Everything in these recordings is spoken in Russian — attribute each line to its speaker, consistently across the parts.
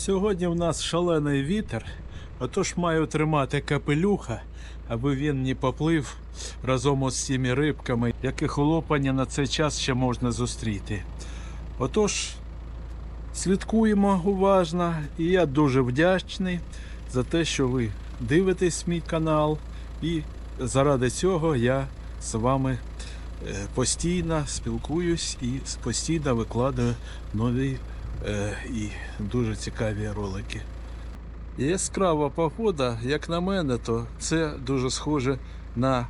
Speaker 1: Сьогодні в нас шалений вітер, отож маю тримати капелюха, аби він не поплив разом із цими рибками, яких улопання на цей час ще можна зустріти. Отож, слідкуємо уважно, і я дуже вдячний за те, що ви дивитесь мій канал, і заради цього я з вами е, постійно спілкуюсь і постійно викладаю нові і дуже цікаві ролики. Яскрава погода, як на мене, то це дуже схоже на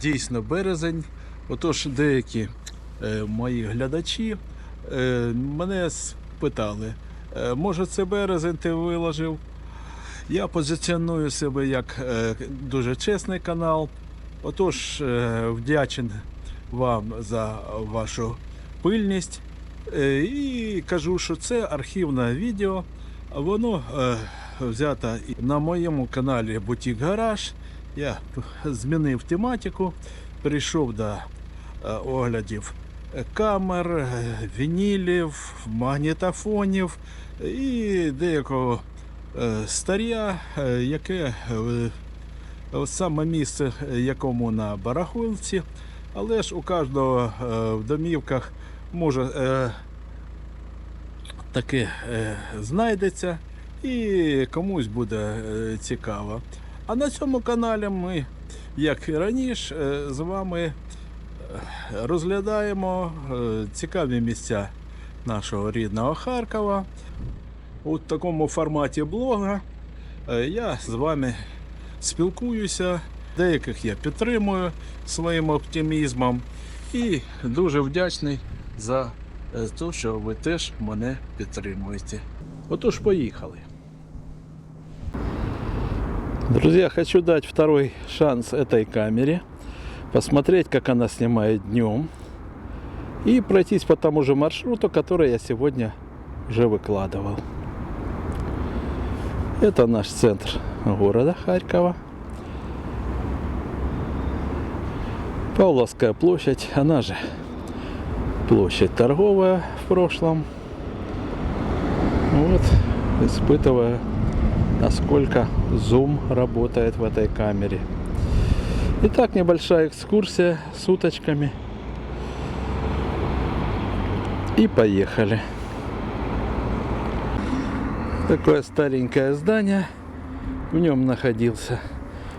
Speaker 1: дійсно березень. Отож, деякі е, мої глядачі е, мене спитали, е, може це березень ти виложив? Я позиціоную себе як е, дуже чесний канал. Отож, е, вдячен вам за вашу пильність. Е, І кажу, що це архівне відео. Воно е, взято на моєму каналі Бутік Гараж. Я змінив тематику, перейшов до е, оглядів камер, вінілів, магнітофонів і деякого старя, е, яке саме місце, якому на барахолці, але ж у кожного в домівках може е, таке е, знайдеться і комусь буде е, цікаво. А на цьому каналі ми, як і раніше, е, з вами е, розглядаємо е, цікаві місця нашого рідного Харкова. У такому форматі блога е, я з вами спілкуюся. Деяких я підтримую своїм оптимізмом і дуже вдячний за е, те, що ви теж мене підтримуєте. Отож, поїхали. Друзья, хочу дать второй шанс этой камере, посмотреть, как она снимает днем, и пройтись по тому же маршруту, который я сегодня уже выкладывал. Это наш центр города Харькова. Павловская площадь, она же площадь торговая в прошлом. Вот, испытывая, насколько зум работает в этой камере. Итак, небольшая экскурсия с уточками. И поехали. Такое старенькое здание. В нем находился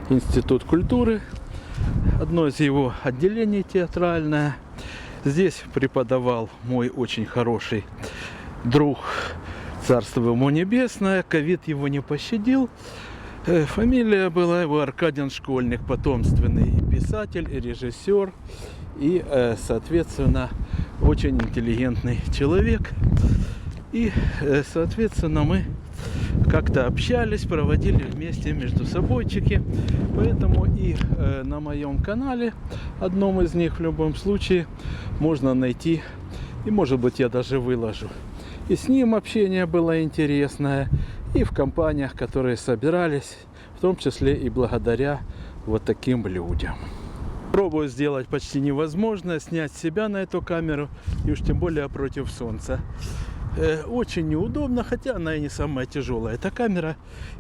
Speaker 1: Институт культуры. Одно из его отделений театральное. Здесь преподавал мой очень хороший друг, царство ему небесное. Ковид его не пощадил. Э, Фамилия была его Аркадин Школьник, потомственный писатель, и режиссер, и, э, соответственно, очень интеллигентный человек. И, э, соответственно, мы как-то общались, проводили вместе между собойчики. Поэтому и э, на моем канале, одном из них в любом случае, можно найти, и может быть я даже выложу. И с ним общение было интересное, и в компаниях, которые собирались, в том числе и благодаря вот таким людям. Пробую сделать почти невозможное, снять себя на эту камеру, и уж тем более против солнца. Э, Очень неудобно, хотя она и не самая тяжелая. Эта камера,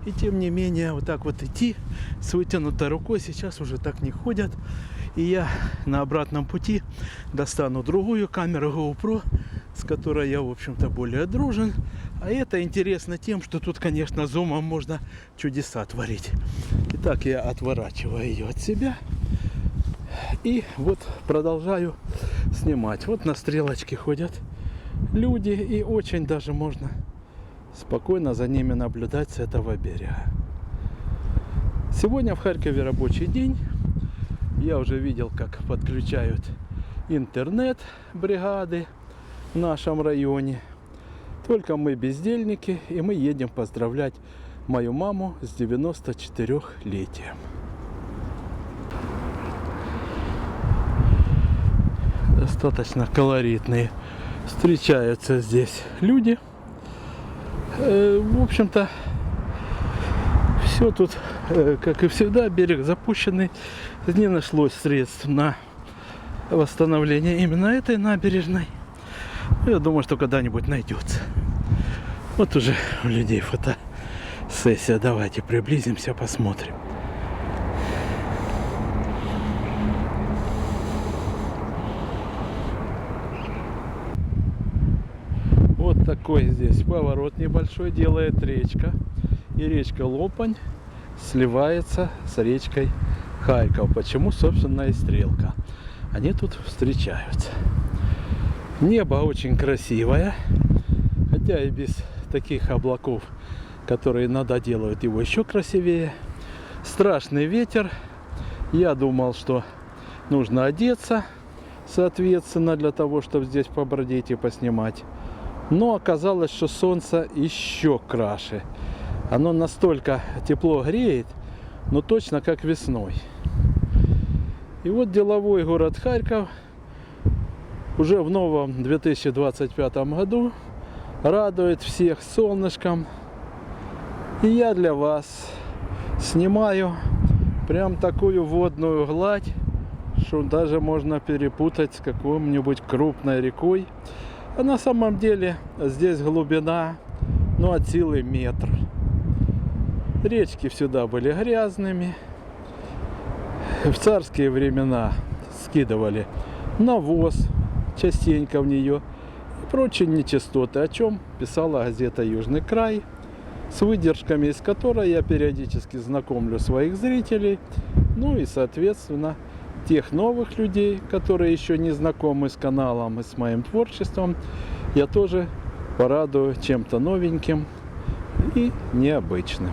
Speaker 1: и тем не менее, вот так вот идти с вытянутой рукой сейчас уже так не ходят. И я на обратном пути достану другую камеру GoPro, с которой я, в общем-то, более дружен. А это интересно тем, что тут, конечно, зумом можно чудеса творить. Итак, я отворачиваю ее от себя. И вот продолжаю снимать. Вот на стрелочке ходят люди, и очень даже можно спокойно за ними наблюдать с этого берега. Сегодня в Харькове рабочий день. Я уже видел, как подключают интернет бригады в нашем районе. Только мы бездельники, и мы едем поздравлять мою маму с 94-летием. Достаточно колоритные встречаются здесь люди. Э, В общем-то, все тут, э, как и всегда, берег запущенный. Не нашлось средств на восстановление именно этой набережной. Ну, Я думаю, что когда-нибудь найдется. Вот уже у людей фотосессия. Давайте приблизимся, посмотрим. Вот такой здесь поворот небольшой делает речка. И речка Лопань сливается с речкой Харьков. Почему, собственно, и стрелка. Они тут встречаются. Небо очень красивое. Хотя и без таких облаков, которые иногда делают его еще красивее. Страшный ветер. Я думал, что нужно одеться, соответственно, для того, чтобы здесь побродить и поснимать. Но оказалось, что солнце еще краше. Оно настолько тепло греет, но точно как весной. И вот деловой город Харьков уже в новом 2025 году радует всех солнышком. И я для вас снимаю прям такую водную гладь, что даже можно перепутать с какой-нибудь крупной рекой. А на самом деле здесь глубина, ну, от силы метр. Речки всегда были грязными. В царские времена скидывали навоз частенько в нее и прочие нечистоты, о чем писала газета «Южный край», с выдержками из которой я периодически знакомлю своих зрителей, ну и, соответственно, тех новых людей, которые еще не знакомы с каналом и с моим творчеством, я тоже порадую чем-то новеньким и необычным.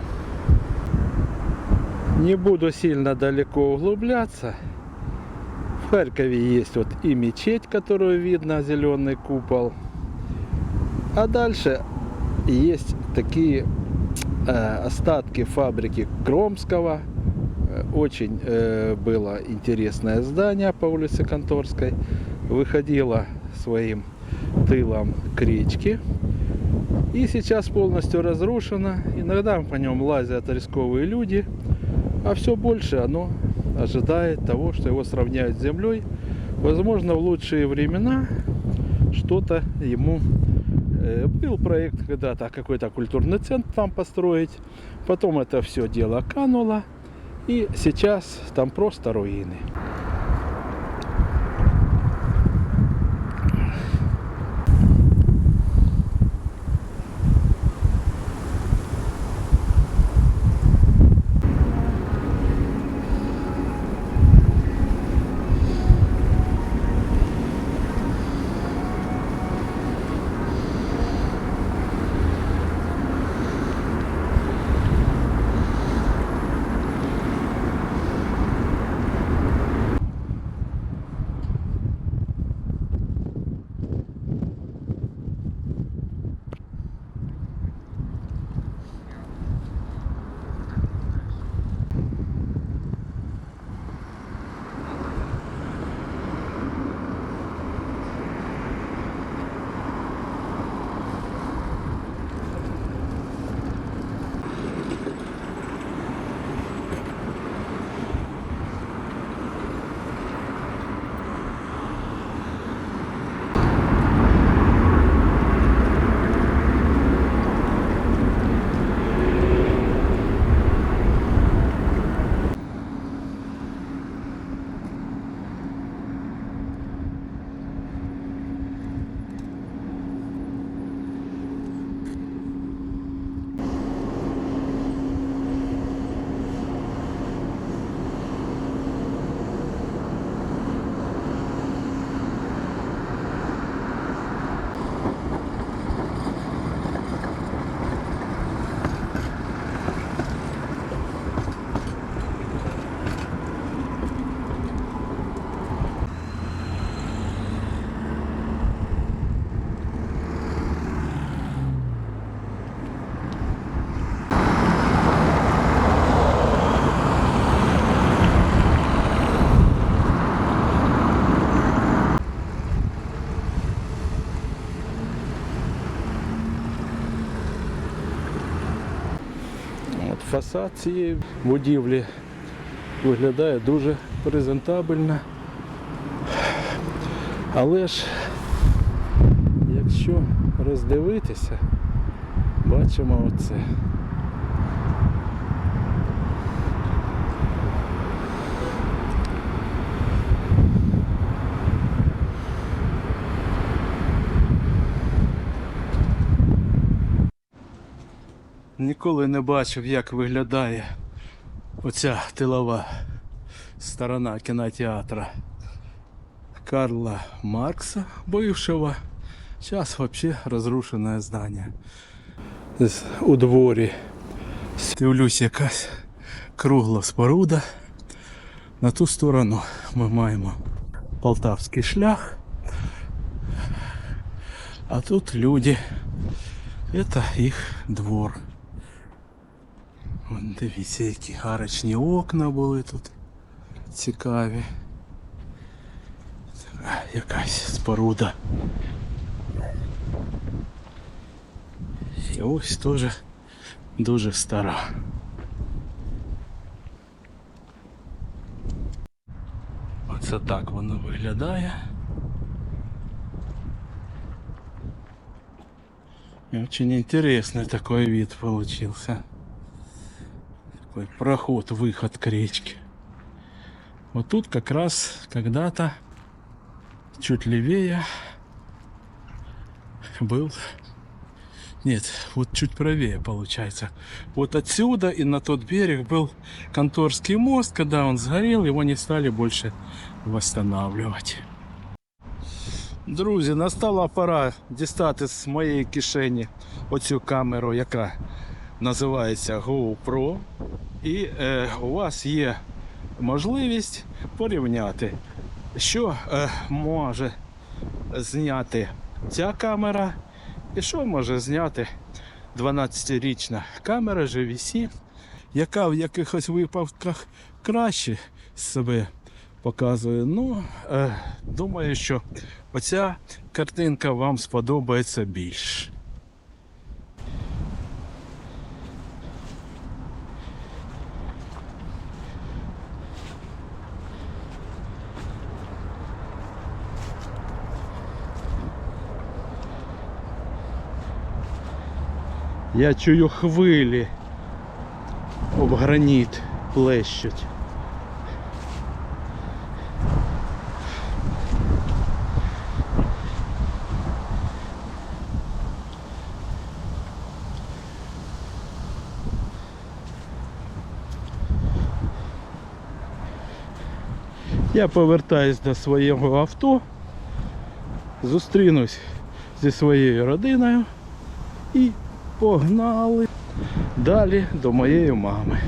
Speaker 1: Не буду сильно далеко углубляться. В Харькове есть вот и мечеть, которую видно, зеленый купол. А дальше есть такие э, остатки фабрики Кромского. Э, Очень э, было интересное здание по улице Конторской. Выходило своим тылом к речке. И сейчас полностью разрушено. Иногда по нем лазят рисковые люди. А все больше оно ожидает того, что его сравняют с землей. Возможно, в лучшие времена что-то ему э, был проект когда-то какой-то культурный центр там построить. Потом это все дело кануло. И сейчас там просто руины. Фасад цієї будівлі виглядає дуже презентабельно. Але ж, якщо роздивитися, Бачимо оце. Ніколи не бачив, як виглядає оця тилова сторона кінотеатра Карла Маркса, бывшего. Сейчас вообще разрушенное здание. У дворі дивлюсь якась кругла споруда. На ту сторону ми маємо Полтавський шлях. А тут люди. Это їх двор. Вон, дивіться, які гарочні окна були тут. Цікаві. Така Якась споруда. І ось теж дуже стара. Оце так воно виглядає. И очень интересный такой вид получился. Такой проход, выход к речке. Вот тут как раз когда-то чуть левее был нет, вот чуть правее получается. Вот отсюда и на тот берег был Конторский мост. Когда он сгорел, его не стали больше восстанавливать. Друзі, настала пора дістати з моєї кишені оцю камеру, яка називається GoPro. І е, у вас є можливість порівняти, що е, може зняти ця камера і що може зняти 12-річна камера GVC, яка в якихось випадках краще себе показує. Ну, е, думаю, що оця картинка вам сподобається більш. Я чую хвилі об граніт плещуть. Я повертаюсь до свого авто, зустрінусь зі своєю родиною і погнали далі до моєї мами.